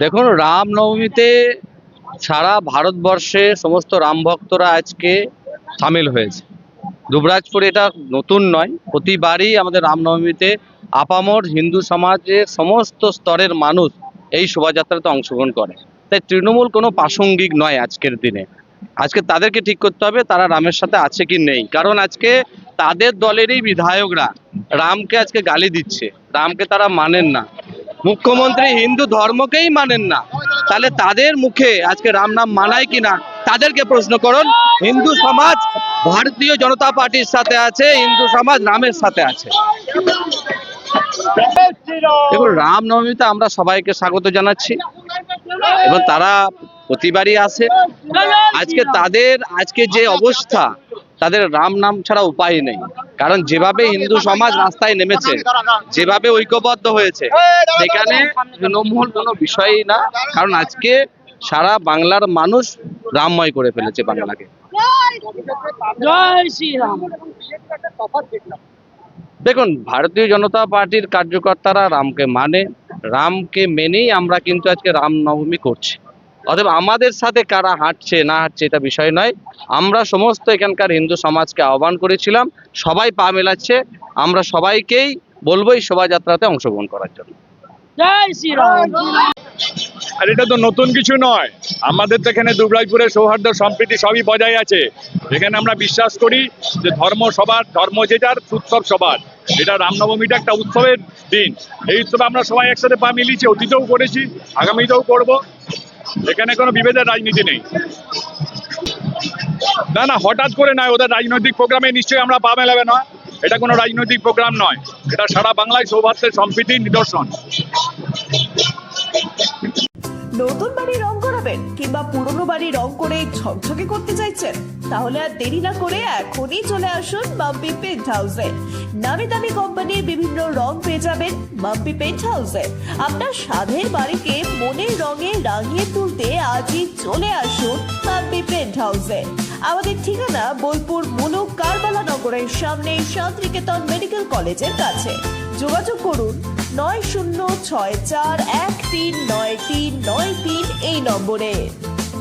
দেখুন, রামনবমীতে সারা ভারতবর্ষে সমস্ত রাম ভক্তরা আজকে সামিল হয়েছে। দুবরাজপুর এটা নতুন নয়, প্রতিবারই আমাদের রামনবমীতে আপামর হিন্দু সমাজের সমস্ত স্তরের মানুষ এই শোভাযাত্রাতে অংশগ্রহণ করে। তাই তৃণমূল কোনো প্রাসঙ্গিক নয় আজকের দিনে। আজকে তাদেরকে ঠিক করতে হবে, তারা রামের সাথে আছে কি নেই। কারণ আজকে তাদের দলেরই বিধায়করা রামকে আজকে গালি দিচ্ছে। রামকে তারা মানেন না। মুখ্যমন্ত্রী হিন্দু ধর্মকেই মানেন না। তাহলে তাদের মুখে আজকে রাম নাম মানায় কিনা, তাদেরকে প্রশ্ন করুন। হিন্দু সমাজ ভারতীয় জনতা পার্টির সাথে আছে, হিন্দু সমাজ রামের সাথে আছে। দেখুন রামনবমীতে আমরা সবাইকে স্বাগত জানাচ্ছি। এবং তারা প্রতিবারই আসে। আজকে তাদের, আজকে যে অবস্থা তাদের রাম নাম ছাড়া উপায় নেই। কারণ যেভাবে হিন্দু সমাজ রাস্তায় নেমেছে যেভাবে ঐক্যবদ্ধ হয়েছে সেখানে তৃণমূল কোনো বিষয়ই না। কারণ আজকে সারা বাংলার মানুষ রামময় করে ফেলেছে বাংলাকে। দেখুন ভারতীয় জনতা পার্টির কার্যকর্তারা রামকে মানে রামকে মেনেই আমরা কিন্তু আজকে রামনবমী করছি। অতএব আমাদের সাথে কারা হাঁটছে না হাঁটছে এটা বিষয় নয়। আমরা সমস্ত এখানকার হিন্দু সমাজকে আহ্বান করেছিলাম সবাই পা মেলাচ্ছে আমরা সবাইকেই বলব এই শোভাযাত্রাতে অংশগ্রহণ করার জন্য। আর এটা তো নতুন কিছু নয়। আমাদের তো এখানে দুবরাজপুরের সৌহার্দ্য সম্প্রীতি সবই বজায় আছে। এখানে আমরা বিশ্বাস করি যে ধর্ম সবার ধর্ম যে যার উৎসব সবার। এটা রামনবমীটা একটা উৎসবের দিন। এই উৎসবে আমরা সবাই একসাথে পা মিলিয়েছি অতীতেও করেছি আগামীতেও করব। এখানে কোনো বিভেদের রাজনীতি নেই। না না, হঠাৎ করে নয়, ওদের রাজনৈতিক প্রোগ্রামে নিশ্চয়ই আমরা পা মেলাবে না এটা কোনো রাজনৈতিক প্রোগ্রাম নয়। এটা সারা বাংলায় সৌভাগ্যের সম্প্রীতির নিদর্শন। নতুন বাড়ি রং করাবেন কিংবা পুরনো বাড়ি রং করে ঝকঝকে করতে চাইছেন? তাহলে আর দেরি না করে এখনই চলে আসুন মাম্পি পেন্ট হাউসে নামি দামি কোম্পানির বিভিন্ন রং পেয়ে যাবেন মাম্পি পেন্ট হাউসে আপনার সাধের বাড়িকে মনের রঙে রাঙিয়ে তুলতে আজই চলে আসুন মাম্পি পেন্ট হাউসে আমাদের ঠিকানা বোলপুর মুলুক কারবালা নগরের সামনে শান্তিনিকেতন মেডিকেল কলেজের কাছে। যোগাযোগ করুন নয় শূন্য ছয় চার এক তিন নয় তিন নয় তিন এই নম্বরে।